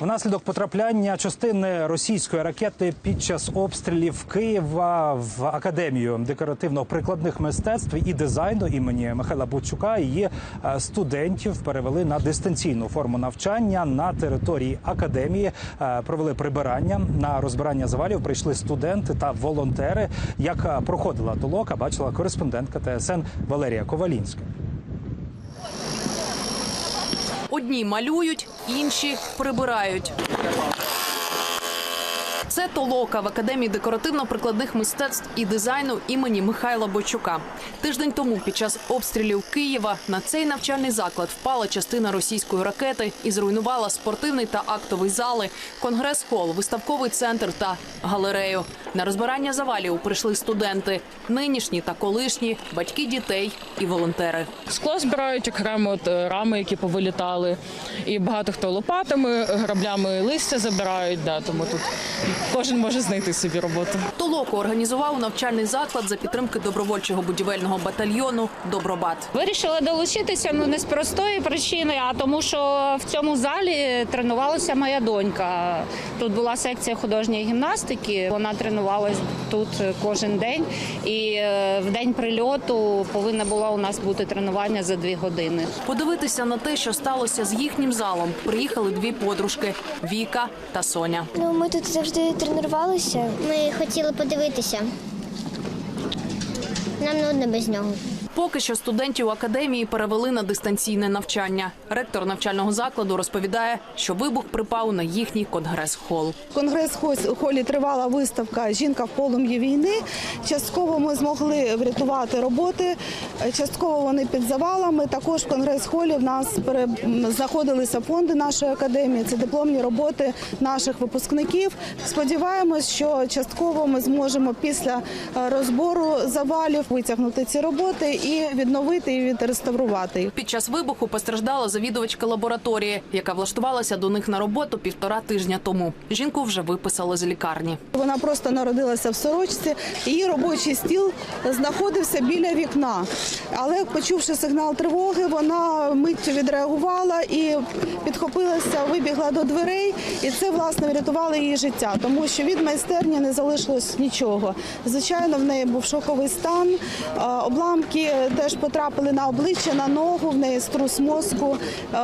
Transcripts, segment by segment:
Внаслідок потрапляння частини російської ракети під час обстрілів Києва в академію декоративно-прикладних мистецтв і дизайну імені Михайла Бучука її е, студентів перевели на дистанційну форму навчання на території академії. Е, Провели прибирання на розбирання завалів. Прийшли студенти та волонтери. Як е, проходила толока, бачила кореспондентка ТСН Валерія Ковалінська. Одні малюють, інші прибирають. Толока в академії декоративно-прикладних мистецтв і дизайну імені Михайла Бойчука. Тиждень тому під час обстрілів Києва на цей навчальний заклад впала частина російської ракети і зруйнувала спортивний та актовий зали, конгрес-хол, виставковий центр та галерею. На розбирання завалів прийшли студенти, нинішні та колишні, батьки дітей і волонтери. Скло збирають окремо от, е, рами, які повилітали. І багато хто лопатами, граблями листя забирають. Да, тому тут кожен може знайти собі роботу. Толоку організував навчальний заклад за підтримки добровольчого будівельного батальйону Добробат. Вирішила долучитися ну не з простої причини, а тому, що в цьому залі тренувалася моя донька. Тут була секція художньої гімнастики. Вона тренувалась тут кожен день, і е, в день прильоту повинна була у нас бути тренування за дві години. Подивитися на те, що сталося з їхнім залом, приїхали дві подружки Віка та Соня. Ну, ми тут завжди тренувалися. Ми хотіли подивитися. Нам нудно без нього. Поки що студентів академії перевели на дистанційне навчання. Ректор навчального закладу розповідає, що вибух припав на їхній конгрес-хол. В конгрес-холі тривала виставка Жінка в полум'ї війни. Частково ми змогли врятувати роботи, частково вони під завалами. Також в конгрес-холі в нас знаходилися фонди нашої академії. Це дипломні роботи наших випускників. Сподіваємось, що частково ми зможемо після е, розбору завалів витягнути ці роботи і відновити і відреставрувати. Під час вибуху постраждала завідувачка лабораторії, яка влаштувалася до них на роботу півтора тижня тому. Жінку вже виписали з лікарні. Вона просто народилася в сорочці. Її робочий стіл знаходився біля вікна. Але почувши сигнал тривоги, вона миттю відреагувала і підхопилася, вибігла до дверей. І це власне врятувало її життя, тому що від майстерні не залишилось нічого. Звичайно, в неї був шоковий стан. Обламки теж потрапили на обличчя, на ногу, в неї струс мозку. Е,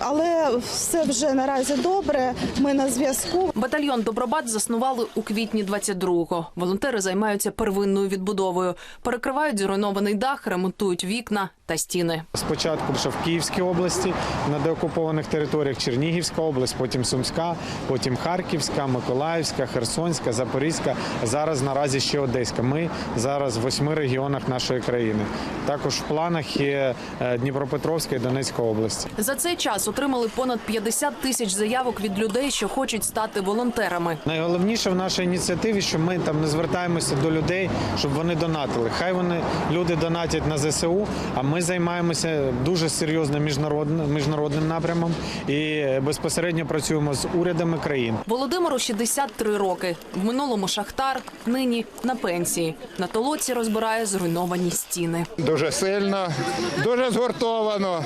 Але все вже наразі добре. Ми на зв'язку. Батальйон Добробат заснували у квітні 22-го. Волонтери займаються первинною відбудовою, перекривають зруйнований дах, ремонтують вікна та стіни. Спочатку лише в Київській області на деокупованих територіях Чернігівська область, потім Сумська, потім Харківська, Миколаївська, Херсонська, Запорізька. Зараз наразі ще Одеська. Ми зараз в восьми регіонах нашої країни. Також в планах є е, Дніпропетровська і Донецька області. За цей час отримали понад 50 тисяч заявок від людей, що хочуть стати волонтерами. Найголовніше в нашій ініціативі, що ми там не звертаємося до людей, щоб вони донатили. Хай вони люди донатять на ЗСУ, а ми займаємося дуже серйозно міжнародним міжнародним напрямом і безпосередньо працюємо з урядами країн. Володимиру 63 роки. В минулому шахтар, нині на пенсії. На толоці розбирає зруйновані стіни. дуже сильно, дуже згуртовано.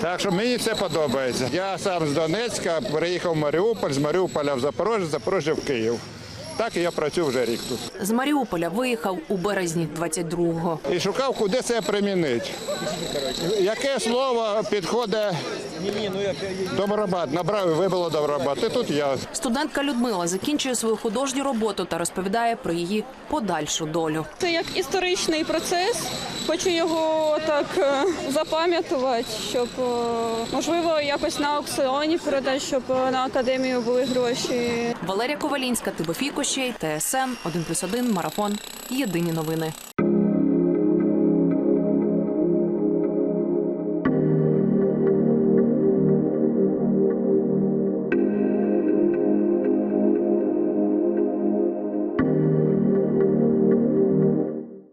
Так що мені це подобається. Я сам з Донецька приїхав в Маріуполь, з Маріуполя в Запорожжя, з Запорожжя в Київ. Так і я працюю вже рік тут. З Маріуполя виїхав у березні 22-го. І шукав, куди це примінити. Яке слово підходить добробат? Набрав і вибило добробат. І тут я. Студентка Людмила закінчує свою художню роботу та розповідає про її подальшу долю. Це як історичний процес. Хочу його так е, запам'ятувати, щоб е, можливо якось на аукціоні продати, щоб е, на академію були гроші. Валерія Ковалінська, Тимофій Кощей, ТСН 1+,1, Марафон. Єдині новини.